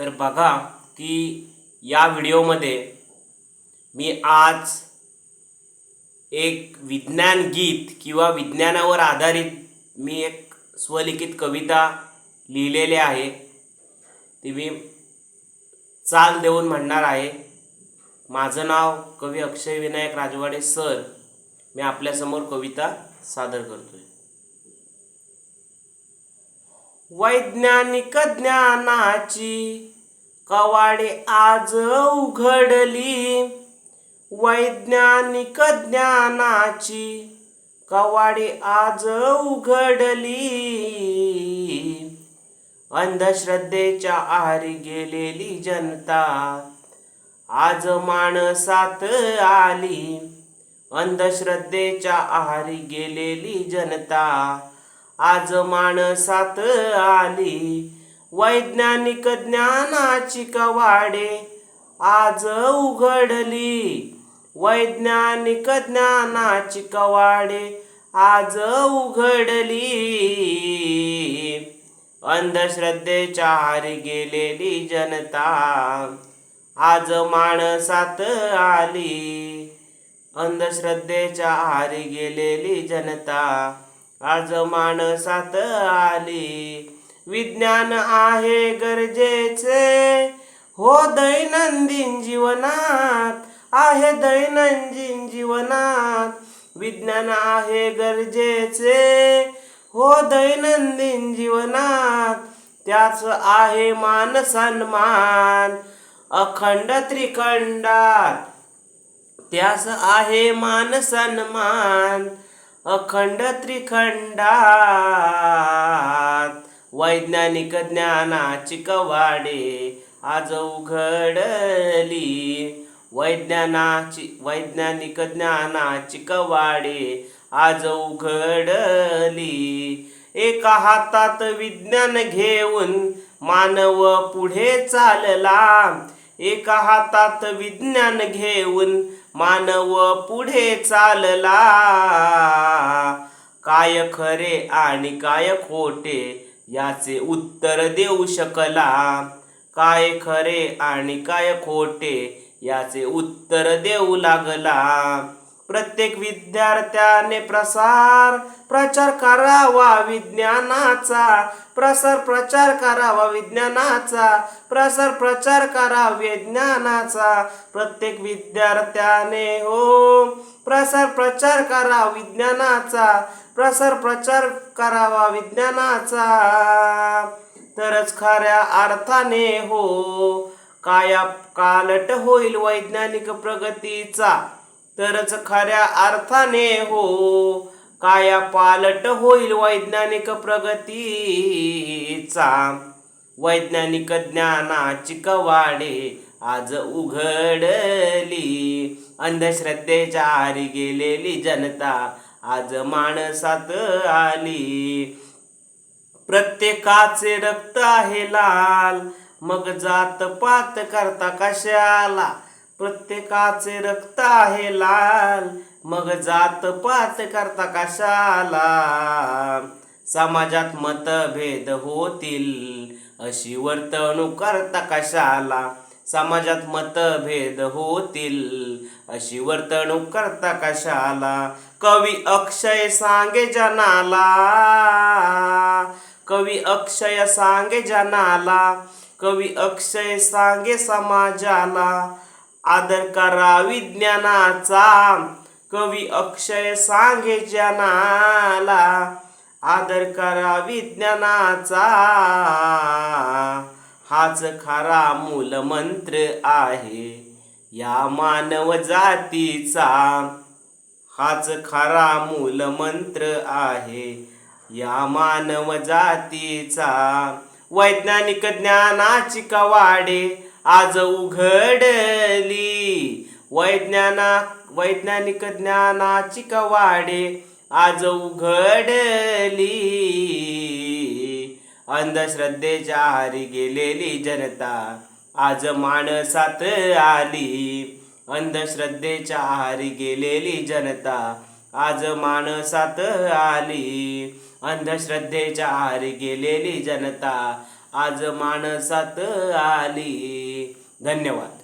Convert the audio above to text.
तर बघा की या व्हिडिओमध्ये मी आज एक विज्ञान गीत किंवा विज्ञानावर आधारित मी एक स्वलिखित कविता लिहिलेली आहे. ती मी चाल देऊन म्हणणार आहे. माझं नाव कवी अक्षय विनायक राजवाडे सर. मी आपल्यासमोर कविता सादर करतो आहे वैज्ञानिक ज्ञानाची कवाडे आज उघडली. वैज्ञानिक ज्ञानाची कवाडे आज उघडली. अंधश्रद्धेच्या आहारी गेलेली जनता आज माणसात आली. अंधश्रद्धेच्या आहारी गेलेली जनता आज माणसात आली. वैज्ञानिक ज्ञानाची कवाडे आज उघडली. वैज्ञानिक ज्ञानाची कवाडे आज उघडली. अंधश्रद्धेच्या हारी गेलेली जनता आज माणसात आली. अंधश्रद्धेच्या आहारी गेलेली जनता आज माणसात आली. विज्ञान आहे गरजेचे. हो दैनंदिन जीवनात आहे दैनंदिन जीवनात. विज्ञान आहे गरजेचे. हो दैनंदिन जीवनात त्याच आहे मान सन्मान. अखंड त्रिखंडात त्यास आहे मान सन्मान. अखंड त्रिखंडात वैज्ञानिक ज्ञानाची कवाडे आज उघडली. वैज्ञानाची वैज्ञानिक ज्ञानाची कवाडे आज उघडली. एका हातात विज्ञान घेऊन मानव पुढे चालला. एका हातात विज्ञान घेऊन मानव पुढे चालला. काय खरे आणि काय खोटे याचे उत्तर देऊ शकला. काय खरे आणि काय खोटे याचे उत्तर देऊ लागला. प्रत्येक विद्यार्थ्याने प्रसार प्रचार करावा विज्ञानाचा. प्रसार प्रचार करावा विज्ञानाचा. प्रसार प्रचार करा विज्ञानाचा. प्रत्येक विद्यार्थ्याने हो. प्रसार प्रचार करा विज्ञानाचा. प्रसार प्रचार करावा विज्ञानाचा. तरच खऱ्या अर्थाने हो. काया कालट होईल वैज्ञानिक प्रगतीचा. तरच खऱ्या अर्थाने हो. काया पालट होईल वैज्ञानिक प्रगतीचा. वैज्ञानिक ज्ञानाची कवाडे आज उघडली. अंधश्रद्धेच्या आरी गेलेली जनता आज माणसात आली. प्रत्येकाचे रक्त आहे लाल. मग जात पात करता कशाला? प्रत्येकाचे रक्त आहे लाल मग जात पात करता कशाला? समाजात मतभेद होतील अशी वर्तणूक करता कशाला? समाजात मतभेद होतील अशी वर्तणूक करता कशाला? कवी अक्षय सांगे जनाला कवी अक्षय सांगे जनाला कवी अक्षय सांगे समाजाला आदर करा विज्ञानाचा कवी अक्षय सांगे जनाला आदर करा विज्ञानाचा हाच खरा मूलमंत्र आहे या मानव जातीचा. हाच खरा मूलमंत्र आहे या मानव जातीचा. वैज्ञानिक ज्ञानाची कवाडे आज उघडली. वैज्ञाना वैज्ञानिक ज्ञानाची कवाडे आज उघडली. अंधश्रद्धेच्या आहारी गेलेली जनता आज माणसात आली. अंधश्रद्धेच्या आहारी गेलेली जनता आज माणसात आली. अंधश्रद्धेच्या आहारी गेलेली जनता आज माणसात आली. धन्यवाद.